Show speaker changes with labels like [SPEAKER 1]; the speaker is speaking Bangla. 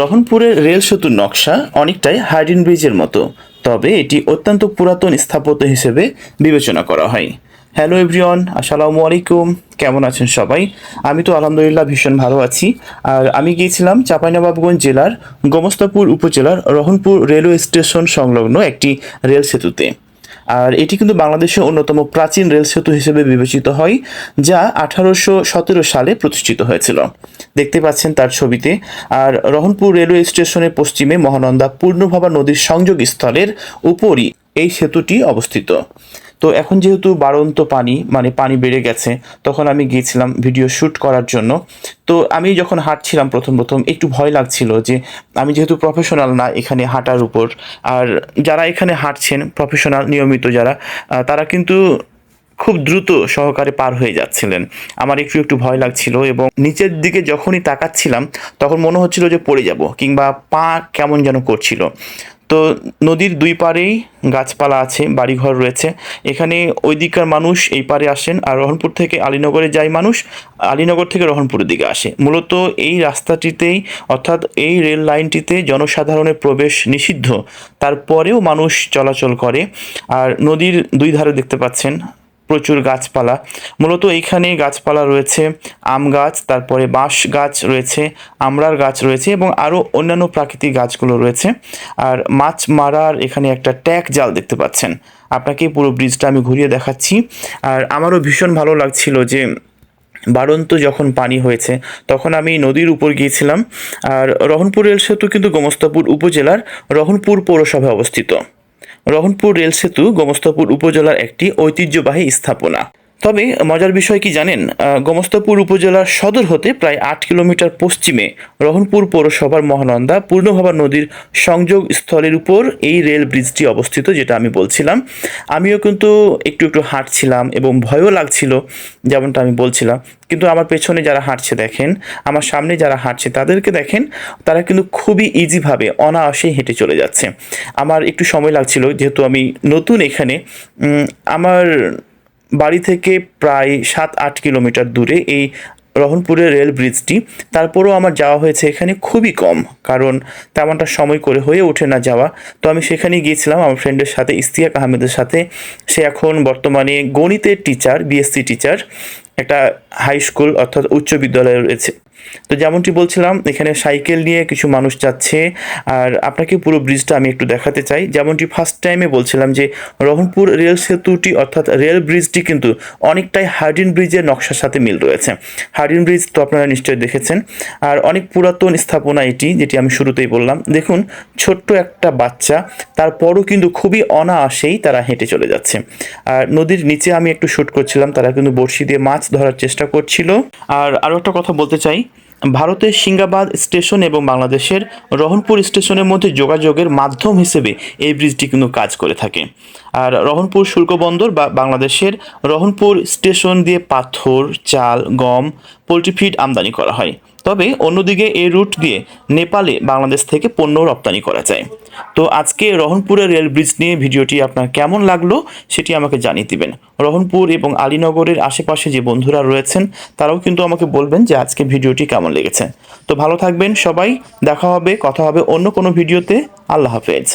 [SPEAKER 1] রহনপুরের রেল সেতুর নকশা অনেকটাই হার্ডিন ব্রিজের মতো, তবে এটি অত্যন্ত পুরাতন স্থাপত্য হিসেবে বিবেচনা করা হয়। হ্যালো এভরিওয়ান, আসসালামু আলাইকুম। কেমন আছেন সবাই? আমি তো আলহামদুলিল্লাহ ভীষণ ভালো আছি। আর আমি গিয়েছিলাম চাঁপাইনবাবগঞ্জ জেলার গোমস্তাপুর উপজেলার রহনপুর রেলওয়ে স্টেশন সংলগ্ন একটি রেল সেতুতে। আর এটি কিন্তু বাংলাদেশের অন্যতম প্রাচীন রেল সেতু হিসেবে বিবেচিত হয়, যা আঠারোশো সতেরো সালে প্রতিষ্ঠিত হয়েছিল। দেখতে পাচ্ছেন তার ছবিতে। আর রহনপুর রেলওয়ে স্টেশনের পশ্চিমে মহানন্দা পূর্ণভাবা নদীর সংযোগ স্থলের উপরই এই সেতুটি অবস্থিত। তো এখন যেহেতু বাড়ন্ত পানি মানে পানি বেড়ে গেছে, তখন আমি গিয়েছিলাম ভিডিও শ্যুট করার জন্য। তো আমি যখন হাঁটছিলাম প্রথম প্রথম, একটু ভয় লাগছিল যে আমি যেহেতু প্রফেশনাল না এখানে হাঁটার উপর, আর যারা এখানে হাঁটছেন প্রফেশনাল নিয়মিত যারা তারা কিন্তু খুব দ্রুত সহকারে পার হয়ে যাচ্ছিলেন। আমার একটু একটু ভয় লাগছিল এবং নিচের দিকে যখনই তাকাচ্ছিলাম, তখন মনে হচ্ছিল যে পড়ে যাব, কিংবা পা কেমন যেন করছিল। তো নদীর দুই পারেই গাছপালা আছে, বাড়িঘর রয়েছে। এখানে ওই দিককার মানুষ এই পারে আসেন আর রহনপুর থেকে আলীনগরে যায় মানুষ, আলীনগর থেকে রহনপুরের দিকে আসে। মূলত এই রাস্তাটিতেই অর্থাৎ এই রেল লাইনটিতে জনসাধারণের প্রবেশ নিষিদ্ধ। তারপরেও মানুষ চলাচল করে। আর নদীর দুই ধারে দেখতে পাচ্ছেন প্রচুর গাছপালা। মূলত এইখানে গাছপালা রয়েছে, আম গাছ, তারপরে বাঁশ গাছ রয়েছে, আমড়ার গাছ রয়েছে এবং আরও অন্যান্য প্রাকৃতিক গাছগুলো রয়েছে। আর মাছ মারার এখানে একটা ট্যাক জাল দেখতে পাচ্ছেন। আপনাকে পুরো ব্রিজটা আমি ঘুরিয়ে দেখাচ্ছি। আর আমারও ভীষণ ভালো লাগছিল যে বাড়ন্ত যখন পানি হয়েছে, তখন আমি নদীর উপর গিয়েছিলাম। আর রহনপুর রেল সেতু কিন্তু গোমস্তাপুর উপজেলার রহনপুর পৌরসভায় অবস্থিত। রহনপুর রেল সেতু গোমস্তাপুর উপজেলার একটি ঐতিহ্যবাহী স্থাপনা। তবে মজার বিষয় কি জানেন? গোমস্তপুর উপজেলার সদর হতে প্রায় আট কিলোমিটার পশ্চিমে রহনপুর পৌরসভার মহানন্দা পূর্ণভাবা নদীর সংযোগ স্থলের উপর এই রেল ব্রিজটি অবস্থিত, যেটা আমি বলছিলাম। আমিও কিন্তু একটু একটু হাঁটছিলাম এবং ভয়ও লাগছিল, যেমনটা আমি বলছিলাম। কিন্তু আমার পেছনে যারা হাঁটছে দেখেন, আমার সামনে যারা হাঁটছে তাদেরকে দেখেন, তারা কিন্তু খুবই ইজিভাবে অনায়াসেই হেঁটে চলে যাচ্ছে। আমার একটু সময় লাগছিল, যেহেতু আমি নতুন এখানে। আমার বাড়ি থেকে প্রায় সাত, আট কিলোমিটার দূরে এই রহনপুরের রেল ব্রিজটি। তারপরেও আমার যাওয়া হয়েছে এখানে খুবই কম, কারণ তেমনটা সময় করে হয়ে ওঠে না যাওয়া। তো আমি সেখানে গিয়েছিলাম আমার ফ্রেন্ডের সাথে ইস্তিয়াক আহমেদের সাথে। সে এখন বর্তমানে গণিতের টিচার বিএসসি টিচার একটা হাই স্কুল অর্থাৎ উচ্চ বিদ্যালয় রয়েছে। তো যেমনটি বলছিলাম, এখানে সাইকেল নিয়ে কিছু মানুষ যাচ্ছে। আর আপনাকে পুরো ব্রিজটা আমি একটু দেখাতে চাই। যেমনটি ফার্স্ট টাইমে বলছিলাম যে, রহনপুর রেল সেতুটি অর্থাৎ রেল ব্রিজটি কিন্তু অনেকটাই হার্ডিন ব্রিজের নকশার সাথে মিল রয়েছে। হার্ডিন ব্রিজ তো আপনারা নিশ্চয়ই দেখেছেন। আর অনেক পুরাতন স্থাপনা এটি, যেটি আমি শুরুতেই বললাম। দেখুন, ছোট্ট একটা বাচ্চা, তারপরও কিন্তু খুবই অনায়াসেই তারা হেঁটে চলে যাচ্ছে। আর নদীর নিচে আমি একটু শ্যুট করছিলাম, তারা কিন্তু বড়শি দিয়ে মাছ ধরার চেষ্টা করছিল। আর আরও একটা কথা বলতে চাই, ভারতের সিঙ্গাবাদ স্টেশন এবং বাংলাদেশের রহনপুর স্টেশনের মধ্যে যোগাযোগের মাধ্যম হিসেবে এই ব্রিজটি কিন্তু কাজ করে থাকে। আর রহনপুর শুল্ক বন্দর বা বাংলাদেশের রহনপুর স্টেশন দিয়ে পাথর, চাল, গম, পোলট্রি ফিড আমদানি করা হয়। তবে অন্যদিকে এই রুট দিয়ে নেপালে বাংলাদেশ থেকে পণ্য রপ্তানি করা যায়। তো আজকে রহনপুরের রেল ব্রিজ নিয়ে ভিডিওটি আপনার কেমন লাগল সেটি আমাকে জানিয়ে দিবেন। রহনপুর এবং আলীনগরের আশেপাশে যে বন্ধুরা রয়েছেন, তারাও কিন্তু আমাকে বলবেন যে আজকে ভিডিওটি কেমন লেগেছে। তো ভালো থাকবেন সবাই, দেখা হবে, কথা হবে অন্য কোনো ভিডিওতে। আল্লাহ হাফেজ।